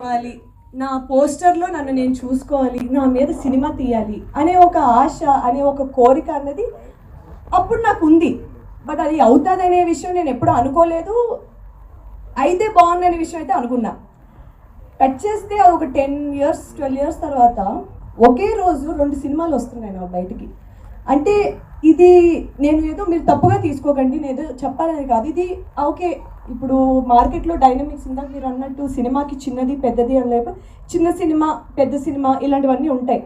కావాలి. నా పోస్టర్లో నన్ను నేను చూసుకోవాలి నా మీద సినిమా తీయాలి అనే ఒక ఆశ అనే ఒక కోరిక అన్నది అప్పుడు నాకు ఉంది. బట్ అది అవుతుందనే విషయం నేను ఎప్పుడు అనుకోలేదు. అయితే బాగుందనే విషయం అయితే అనుకున్నా. కట్ చేస్తే అది ఒక టెన్ ఇయర్స్ ట్వెల్వ్ ఇయర్స్ తర్వాత ఒకే రోజు రెండు సినిమాలు వస్తున్నాయి నా బయటికి. అంటే ఇది నేను ఏదో మీరు తప్పుగా తీసుకోకండి నేను ఏదో చెప్పాలని కాదు. ఇది ఓకే ఇప్పుడు మార్కెట్లో డైనమిక్స్ ఇందాక మీరు అన్నట్టు సినిమాకి చిన్నది పెద్దది అని లేకపోతే చిన్న సినిమా పెద్ద సినిమా ఇలాంటివన్నీ ఉంటాయి.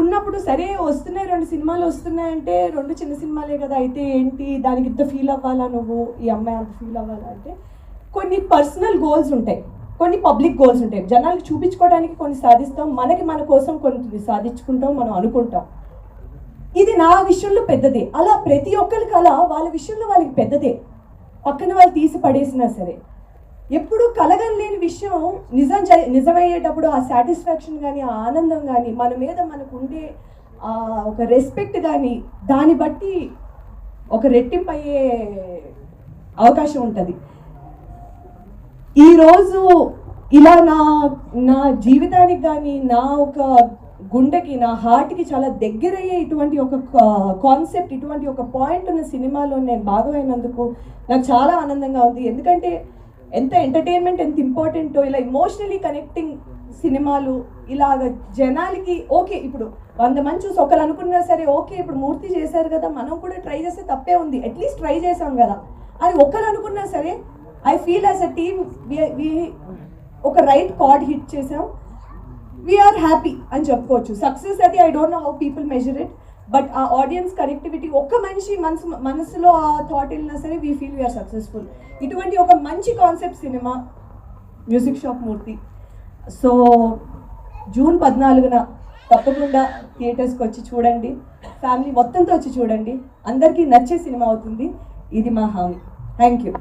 ఉన్నప్పుడు సరే వస్తున్నాయి రెండు సినిమాలు వస్తున్నాయంటే రెండు చిన్న సినిమాలే కదా అయితే ఏంటి? దానికి ఇంత ఫీల్ అవ్వాలా నువ్వు? ఈ అమ్మాయి అంత ఫీల్ అవ్వాలా అంటే కొన్ని పర్సనల్ గోల్స్ ఉంటాయి. కొన్ని పబ్లిక్ గోల్స్ ఉంటాయి. జనాలకు చూపించుకోవడానికి కొన్ని సాధిస్తాం. మనకి మన కోసం కొన్ని సాధించుకుంటాం మనం అనుకుంటాం. ఇది నా విషయంలో పెద్దదే. అలా ప్రతి ఒక్కరికి అలా వాళ్ళ విషయంలో వాళ్ళకి పెద్దదే. పక్కన వాళ్ళు తీసి పడేసినా సరే ఎప్పుడు కలగలేని విషయం నిజం నిజమయ్యేటప్పుడు ఆ సాటిస్ఫాక్షన్ కానీ ఆ ఆనందం కానీ మన మీద మనకు ఉండే ఆ ఒక రెస్పెక్ట్ కానీ దాన్ని బట్టి ఒక రెట్టింపు అయ్యే అవకాశం ఉంటుంది. ఈరోజు ఇలా నా నా జీవితానికి కానీ నా ఒక గుండెకి నా హార్ట్కి చాలా దగ్గరయ్యే ఇటువంటి ఒక కాన్సెప్ట్ ఇటువంటి ఒక పాయింట్ ఉన్న సినిమాలో నేను భాగమైనందుకు నాకు చాలా ఆనందంగా ఉంది. ఎందుకంటే ఎంత ఎంటర్టైన్మెంట్ ఎంత ఇంపార్టెంటో ఇలా ఇమోషనలీ కనెక్టింగ్ సినిమాలు ఇలాగ జనాలకి ఓకే ఇప్పుడు వంద మంది చూసి ఒకరు అనుకున్నా సరే ఓకే ఇప్పుడు మూర్తి చేశారు కదా మనం కూడా ట్రై చేస్తే తప్పే ఉంది. అట్లీస్ట్ ట్రై చేసాం కదా. అని ఒకరు అనుకున్నా సరే I feel as a team ఒక రైట్ కార్డ్ హిట్ చేసాం వీఆర్ హ్యాపీ అని చెప్పుకోవచ్చు. సక్సెస్ అది I don't know how people measure it but uh audience connectivity ఒక్క మనిషి మనసు మనసులో ఆ థాట్ వెళ్ళినా సరే వీ ఫీల్ వీఆర్ సక్సెస్ఫుల్ ఇటువంటి ఒక మంచి concept cinema music shop Murthy so June పద్నాలుగున తప్పకుండా థియేటర్స్కి వచ్చి చూడండి. ఫ్యామిలీ మొత్తంతో వచ్చి చూడండి. అందరికీ నచ్చే సినిమా అవుతుంది. ఇది మా హామీ. Thank you